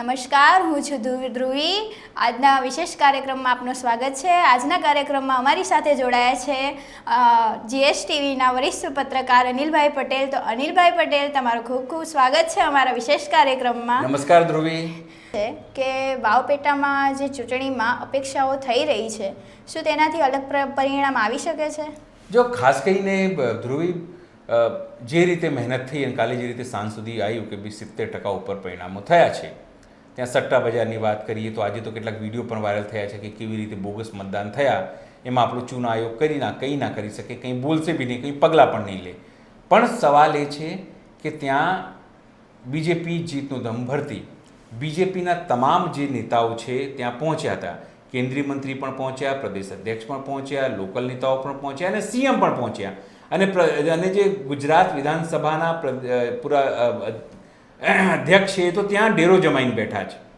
નમસ્કાર હું છું ધ્રુવી આજના વિશેષ કાર્યક્રમમાં આપનું સ્વાગત છે. આજના કાર્યક્રમમાં અમારી સાથે જોડાયા છે જીએસટીવીના વરિષ્ઠ પત્રકાર અનિલભાઈ પટેલ. તો અનિલભાઈ પટેલ તમારું ખૂબ ખૂબ સ્વાગત છે અમારા વિશેષ કાર્યક્રમમાં. નમસ્કાર ધ્રુવી. છે કે વાવપેટામાં જે ચૂંટણીમાં અપેક્ષાઓ થઈ રહી છે શું તેનાથી અલગ પરિણામ આવી શકે છે? જો ખાસ કરીને ધ્રુવી જે રીતે મહેનત થઈ અને કાલે જે રીતે સાંજ સુધી આવ્યું કે બી સિત્તેર ટકા ઉપર પરિણામો થયા છે ત્યાં સટ્ટા બજારની વાત કરીએ તો આજે તો કેટલાક વીડિયો પણ વાયરલ થયા છે કે કેવી રીતે બોગસ મતદાન થયા, એમાં આપણો ચૂંટણી આયોગ કરી ના, કંઈ ના કરી શકે, કંઈ બોલશે બી નહીં, કંઈ પગલાં પણ નહીં લે. પણ સવાલ એ છે કે ત્યાં બીજેપી જીતનું દમ ભરતી. બીજેપીના તમામ જે નેતાઓ છે ત્યાં પહોંચ્યા હતા. કેન્દ્રીય મંત્રી પણ પહોંચ્યા, પ્રદેશ અધ્યક્ષ પણ પહોંચ્યા, લોકલ નેતાઓ પણ પહોંચ્યા અને સીએમ પણ પહોંચ્યા. અને અને જે ગુજરાત વિધાનસભાના પૂરા અધ્યક્ષ છે તો ત્યાં ડેરો જમાઈને બેઠા છે.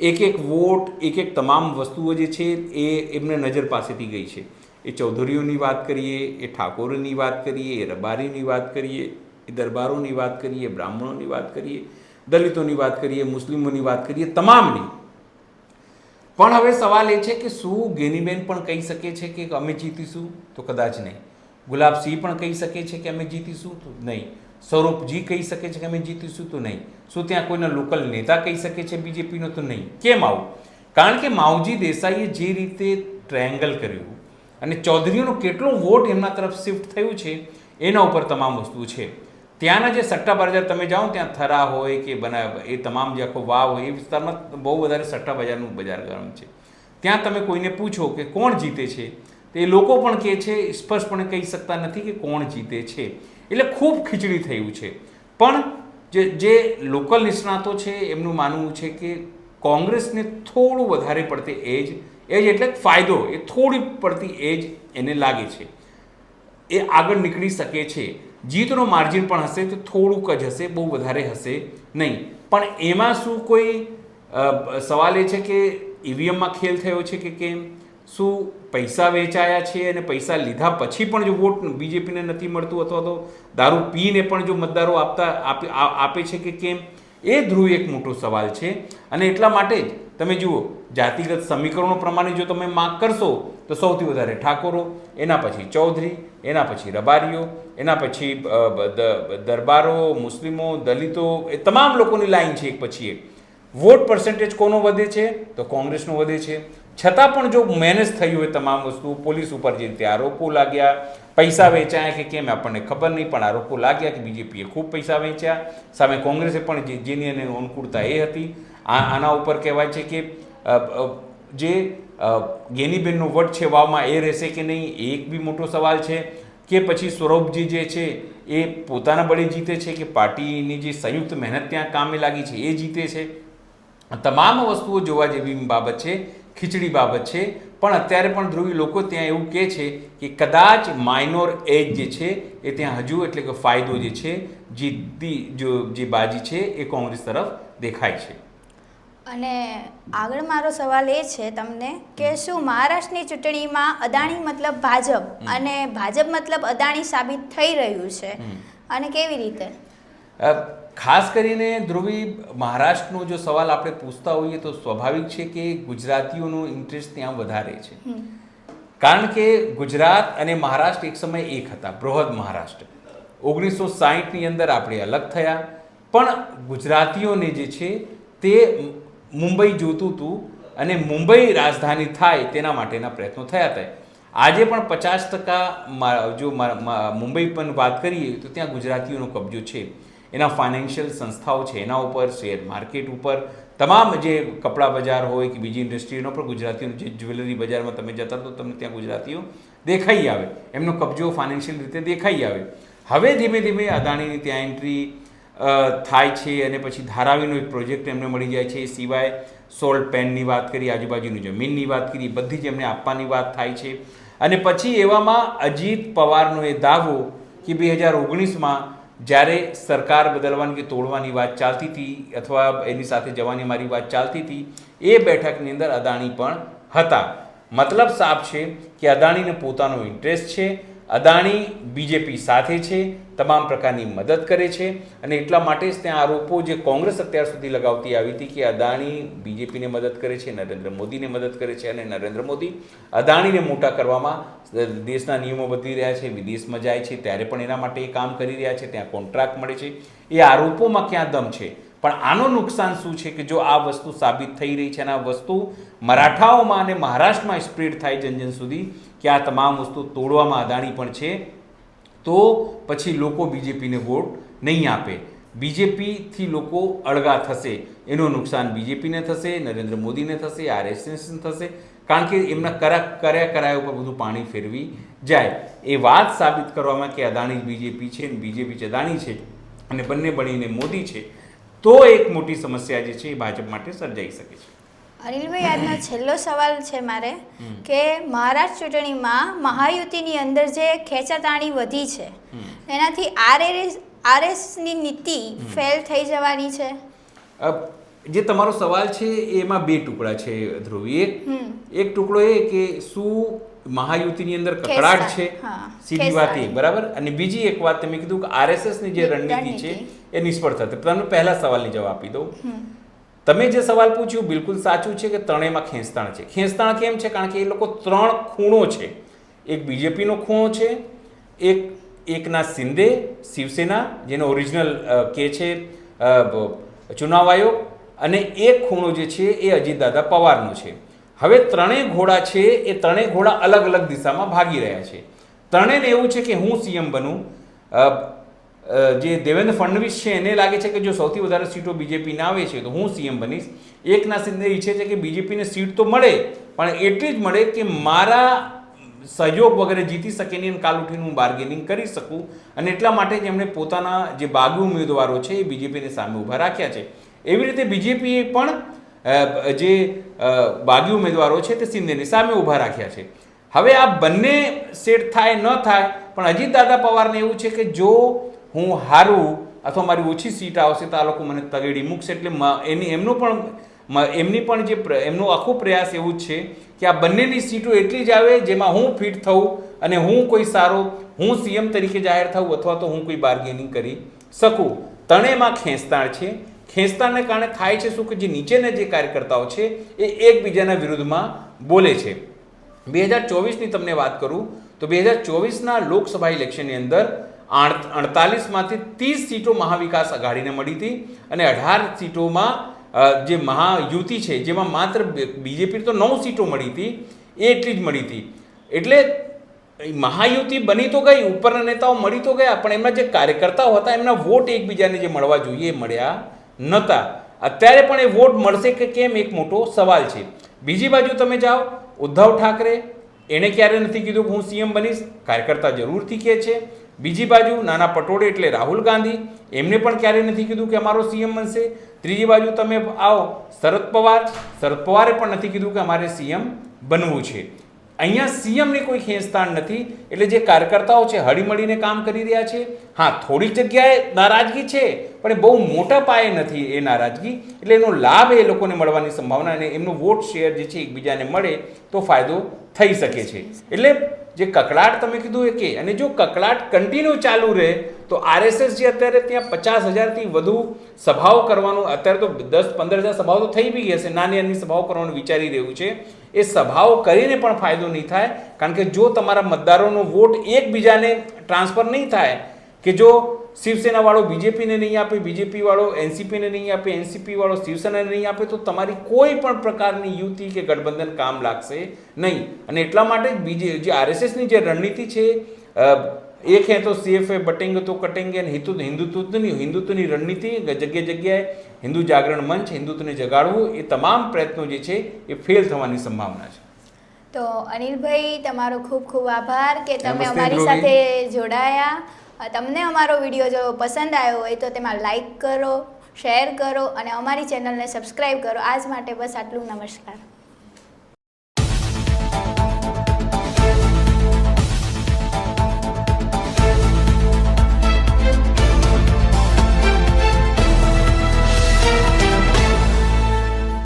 એક એક વોટ, એક એક તમામ વસ્તુઓ જે છે એ એમને નજર પાસેથી ગઈ છે. એ ચૌધરીઓની વાત કરીએ, એ ઠાકોરની વાત કરીએ, એ રબારીની વાત કરીએ, એ દરબારોની વાત કરીએ, બ્રાહ્મણોની વાત કરીએ, દલિતોની વાત કરીએ, મુસ્લિમોની વાત કરીએ, તમામની. પણ હવે સવાલ એ છે કે શું ગેનીબેન પણ કહી શકે છે કે અમે જીતીશું? તો કદાચ નહીં. ગુલાબસિંહ પણ કહી શકે છે કે અમે જીતીશું? તો નહીં. સ્વરૂપજી કહી શકે છે કે અમે જીતીશું તો નહીં. શું ત્યાં કોઈના લોકલ નેતા કહી શકે છે બીજેપીનો તો નહીં? કેમ આવું? કારણ કે માવજી દેસાઈએ જે રીતે ટ્રાયેંગલ કર્યું અને ચૌધરીઓનો કેટલો વોટ એમના તરફ શિફ્ટ થયું છે, એના ઉપર તમામ વસ્તુ છે. ત્યાંના જે સટ્ટા બજાર તમે જાઓ, ત્યાં થરા હોય કે બના, એ તમામ જે આખો વાવ હોય, એ વિસ્તારમાં બહુ વધારે સટ્ટા બજારનું બજાર ગરમ છે. ત્યાં તમે કોઈને પૂછો કે કોણ જીતે છે, તો એ લોકો પણ કહે છે, સ્પષ્ટપણે કહી શકતા નથી કે કોણ જીતે છે. એટલે ખૂબ ખીચડી થયું છે. પણ જે જે લોકલ નિષ્ણાતો છે, એમનું માનવું છે કે કોંગ્રેસને થોડું વધારે પડતી એજ એજ એટલે ફાયદો, એ થોડી પડતી એજ એને લાગે છે. એ આગળ નીકળી શકે છે. જીતનો માર્જિન પણ હશે તો થોડુંક જ હશે, બહુ વધારે હશે નહીં. પણ એમાં શું કોઈ સવાલ એ છે કે ઈવીએમમાં ખેલ થયો છે કે કેમ? શું પૈસા વેચાયા છે અને પૈસા લીધા પછી પણ જો વોટ બીજેપીને નથી મળતું અથવા તો દારૂ પીને પણ જો મતદારો આપતા આપે છે કે કેમ? એ ધ્રુવ એક મોટો સવાલ છે. અને એટલા માટે જ તમે જુઓ, જાતિગત સમીકરણો પ્રમાણે જો તમે માગ કરશો, તો સૌથી વધારે ઠાકોરો, એના પછી ચૌધરી, એના પછી રબારીઓ, એના પછી દરબારો, મુસ્લિમો, દલિતો, એ તમામ લોકોની લાઈન છે એક પછી એક. વોટ પર્સન્ટેજ કોનો વધે છે? તો કોંગ્રેસનો વધે છે. છતાં પણ જો મેનેજ થયું હોય તમામ વસ્તુ, પોલીસ ઉપર જે રીતે આરોપો લાગ્યા, પૈસા વેચાયા કે કેમ આપણને ખબર નહીં, પણ આરોપો લાગ્યા કે બીજેપીએ ખૂબ પૈસા વેચ્યા. સામે કોંગ્રેસે પણ જે જેની એને અનુકૂળતા એ હતી. આ આના ઉપર કહેવાય છે કે જે ગેનીબેનનો વટ છે, વાવમાં એ રહેશે કે નહીં, એ એક બી મોટો સવાલ છે. કે પછી સ્વરૂપજી જે છે, એ પોતાના બળે જીતે છે કે પાર્ટીની જે સંયુક્ત મહેનત ત્યાં કામે લાગી છે, એ જીતે છે? તમામ વસ્તુઓ જોવા જેવી બાબત છે. ખીચડી બાબત છે. પણ અત્યારે પણ ધ્રુવી લોકો ત્યાં એવું કહે છે કે કદાચ માઇનોર એજ જે છે એ ત્યાં હજુ એટલે કે ફાયદો જે છે જીતતી જો જે બાજી છે એ કોંગ્રેસ તરફ દેખાય છે. અને આગળ મારો સવાલ એ છે તમને કે શું મહારાષ્ટ્રની ચૂંટણીમાં અદાણી મતલબ ભાજપ અને ભાજપ મતલબ અદાણી સાબિત થઈ રહ્યું છે? અને કેવી રીતે? ખાસ કરીને ધ્રુવી મહારાષ્ટ્રનો જો સવાલ આપણે પૂછતા હોઈએ તો સ્વાભાવિક છે કે ગુજરાતીઓનો ઇન્ટરેસ્ટ ત્યાં વધારે છે. કારણ કે ગુજરાત અને મહારાષ્ટ્ર એક સમય એક હતા બૃહદ મહારાષ્ટ્ર. ઓગણીસો સાહીઠની અંદર આપણે અલગ થયા. પણ ગુજરાતીઓને જે છે તે મુંબઈ જોતું હતું અને મુંબઈ રાજધાની થાય તેના માટેના પ્રયત્નો થયા હતા. આજે પણ પચાસ ટકા જો મુંબઈ પણ વાત કરીએ તો ત્યાં ગુજરાતીઓનો કબજો છે. એના ફાઇનાન્શિયલ સંસ્થાઓ છે, એના ઉપર શેર માર્કેટ ઉપર, તમામ જે કપડા બજાર હોય કે બીજી ઇન્ડસ્ટ્રીનો પણ ગુજરાતીઓનું જે જ્વેલરી બજારમાં તમે જતા તો તમને ત્યાં ગુજરાતીઓ દેખાઈ આવે. એમનો કબજો ફાઇનાન્શિયલ રીતે દેખાઈ આવે. હવે ધીમે ધીમે અદાણીની ત્યાં એન્ટ્રી થાય છે અને પછી ધારાવીનો એક પ્રોજેક્ટ એમને મળી જાય છે. એ સિવાય સોલ્ટ પેનની વાત કરી, આજુબાજુની જમીનની વાત કરી બધી જ એમને આપવાની વાત થાય છે. અને પછી એવામાં અજીત પવારનો એ દાવો કે બે હજાર ઓગણીસમાં જ્યારે સરકાર બદલવાની તોડવાની વાત ચાલતી હતી અથવા એની સાથે જવાની મારી વાત ચાલતી હતી, એ બેઠકની અંદર અદાણી પણ હતા. મતલબ સાફ છે કે અદાણીને પોતાનો ઇન્ટરેસ્ટ છે, અદાણી બીજેપી સાથે છે, તમામ પ્રકારની મદદ કરે છે અને એટલા માટે જ ત્યાં આરોપો જે કોંગ્રેસ અત્યાર સુધી લગાવતી આવી હતી કે અદાણી બીજેપીને મદદ કરે છે, નરેન્દ્ર મોદીને મદદ કરે છે અને નરેન્દ્ર મોદી અદાણીને મોટા કરવામાં દેશના નિયમો બદલી રહ્યા છે, વિદેશમાં જાય છે, ત્યારે પણ એના માટે એ કામ કરી રહ્યા છે, ત્યાં કોન્ટ્રાક્ટ મળે છે. એ આરોપોમાં ક્યાં દમ છે? પણ આનું નુકસાન શું છે કે જો આ વસ્તુ સાબિત થઈ રહી છે અને આ વસ્તુ મરાઠાઓમાં અને મહારાષ્ટ્રમાં સ્પ્રેડ થાય જનજન જન સુધી, કે આ તમામ વસ્તુ તોડવામાં અદાણી પણ છે, તો પછી લોકો બીજેપીને વોટ નહીં આપે. બીજેપીથી લોકો અળગા થશે. એનું નુકસાન બીજેપીને થશે, નરેન્દ્ર મોદીને થશે, આરએસએસને થશે કારણ કે એમના કરા કર્યા કરાયા ઉપર બધું પાણી ફેરવી જાય. એ વાત સાબિત કરવામાં કે અદાણી બીજેપી છે ને બીજેપી છે અદાણી છે અને બંને બનીને મોદી છે તો એક મોટી સમસ્યા જે છે એ ભાજપ માટે સર્જાઈ શકે છે. અનિલભાઈ આજનો છેલ્લો સવાલ છે મારે કે મહારાષ્ટ્ર ચૂંટણીમાં મહાયુતિની અંદર જે ખેંચાતાણી વધી છે એનાથી આરએસ આરએસની નીતિ ફેલ થઈ જવાની છે? જે તમારો સવાલ છે એમાં બે ટુકડા છે ધ્રુવી. એક એક ટુકડો એ કે શું મહાયુતિની અંદર કકડાટ છે? સીધી વાત એ બરાબર? અને બીજી એક વાત તમે કીધું કે આરએસએસની જે રણનીતિ છે એ નિષ્ફળ થતી. તમને પહેલા સવાલની જવાબ આપી દઉં. તમે જે સવાલ પૂછ્યું બિલકુલ સાચું છે કે ત્રણેયમાં ખેંચતાણ છે? ખેંચતાણ કેમ છે? કારણ કે એ લોકો ત્રણ ખૂણો છે. એક બીજેપીનો ખૂણો છે એક એકના શિંદે શિવસેના જેનો ઓરિજિનલ કે છે ચુનાવ આયોગ અને એક ખૂણો જે છે એ અજીતદાદા પવારનો છે. હવે ત્રણેય ઘોડા છે એ ત્રણેય ઘોડા અલગ અલગ દિશામાં ભાગી રહ્યા છે. ત્રણેયને એવું છે કે હું સીએમ બનું. જે દેવેન્દ્ર ફડણવીસ છે એને લાગે છે કે જો સૌથી વધારે સીટો બીજેપીને આવે છે તો હું સીએમ બનીશ. એકના સિંધે ઈચ્છે છે કે બીજેપીને સીટ તો મળે, પણ એટલી જ મળે કે મારા સહયોગ વગેરે જીતી શકે અને કાલ ઉઠીને હું બાર્ગેનિંગ કરી શકું. અને એટલા માટે જ એમણે પોતાના જે બાગી ઉમેદવારો છે એ બીજેપીની સામે ઊભા રાખ્યા છે. એવી રીતે બીજેપીએ પણ જે બાગી ઉમેદવારો છે તે સિંધેની સામે ઊભા રાખ્યા છે. હવે આ બંને સેટ થાય ન થાય, પણ અજીત દાદા પવારને એવું છે કે જો હું હારું અથવા મારી ઓછી સીટ આવશે તો આ લોકો મને તગેડી મૂકશે એટલે એની, એમનો પણ એમની પણ જે એમનું આખો પ્રયાસ એવું જ છે કે આ બંનેની સીટો એટલી જ આવે જેમાં હું ફિટ થઉં અને હું કોઈ સારો, હું સીએમ તરીકે જાહેર થઉં અથવા તો હું કોઈ બાર્ગેનિંગ કરી શકું. ત્રણેયમાં ખેંચતાણ છે. ખેંચતાણને કારણે થાય છે શું કે જે નીચેના જે કાર્યકર્તાઓ છે એ એકબીજાના વિરુદ્ધમાં બોલે છે. બે હજાર ચોવીસની તમને વાત કરું તો બે હજાર ચોવીસના લોકસભા ઇલેક્શનની અંદર અડતાલીસમાંથી ત્રીસ સીટો મહાવિકાસ આઘાડીને મળી હતી અને અઢાર સીટોમાં જે મહાયુતિ છે, જેમાં માત્ર બીજેપી તો નવ સીટો મળી હતી, એ એટલી જ મળી હતી. એટલે મહાયુતિ બની તો ગઈ, ઉપરના નેતાઓ મળી તો ગયા, પણ એમના જે કાર્યકર્તાઓ હતા, એમના વોટ એકબીજાને જે મળવા જોઈએ એ મળ્યા નહોતા અત્યારે પણ એ વોટ મળશે કે કેમ, એક મોટો સવાલ છે. બીજી બાજુ તમે જાઓ, ઉદ્ધવ ઠાકરે, એણે ક્યારે નથી કીધું કે હું સીએમ બનીશ? કાર્યકર્તા જરૂરથી કહે છે. બીજી બાજુ નાના પટોળે એટલે રાહુલ ગાંધી, એમને પણ ક્યારેય નથી કીધું કે અમારો સીએમ બનશે. ત્રીજી બાજુ તમે આવો, શરદ પવાર, શરદ પવારે પણ નથી કીધું કે અમારે સીએમ બનવું છે. અહીંયા સીએમની કોઈ ખેંચતાણ નથી, એટલે જે કાર્યકર્તાઓ છે, હળીમળીને કામ કરી રહ્યા છે, હા, થોડીક જગ્યાએ નારાજગી છે, પણ એ બહુ મોટા પાયે નથી એ નારાજગી, એટલે એનો લાભ એ લોકોને મળવાની સંભાવના અને એમનો વોટ શેર જે છે, એકબીજાને મળે તો ફાયદો થઈ શકે છે. એટલે જે કકળાટ તમે કીધું એ કે, અને જો કકડાટ કન્ટિન્યુ ચાલુ રહે, તો આરએસએસ જે અત્યારે ત્યાં પચાસ હજારથી વધુ સભાઓ કરવાનું, અત્યારે તો દસ પંદર હજાર સભાઓ તો થઈ બી હશે, નાની નાની સભાઓ કરવાનું વિચારી રહ્યું છે. એ સભાઓ કરીને પણ ફાયદો નહીં થાય, કારણ કે જો તમારા મતદારોનો વોટ એકબીજાને ટ્રાન્સફર નહીં થાય કે જો શિવસેના વાળો બીજેપીને નહીં આપે બીજેપી વાળો એનસીપીને નહીં આપે એનસીપી વાળો શિવસેનાને નહીં આપે તો તમારી કોઈ પણ પ્રકારની યુતિ કે ગઠબંધન કામ લાગશે નહીં. અને એટલા માટે જ બીજે જે આરએસએસની જે રણનીતિ છે એક હે તો સીએફ એ બટેંગે તો કટેંગે અને હિન્દુ હિન્દુત્વની હિન્દુત્વની રણનીતિ જગ્યાએ જગ્યાએ હિન્દુ જાગરણ મંચ હિન્દુત્વને જગાડવું એ તમામ પ્રયત્નો જે છે એ ફેલ થવાની સંભાવના છે. તો અનિલભાઈ તમારો ખૂબ ખૂબ આભાર કે તમે અમારી સાથે જોડાયા. તમને અમારો વીડિયો જો પસંદ આવ્યો હોય તો તેમાં લાઈક કરો શેર કરો અને અમારી ચેનલને સબસ્ક્રાઈબ કરો. આજ માટે બસ આટલું. નમસ્કાર.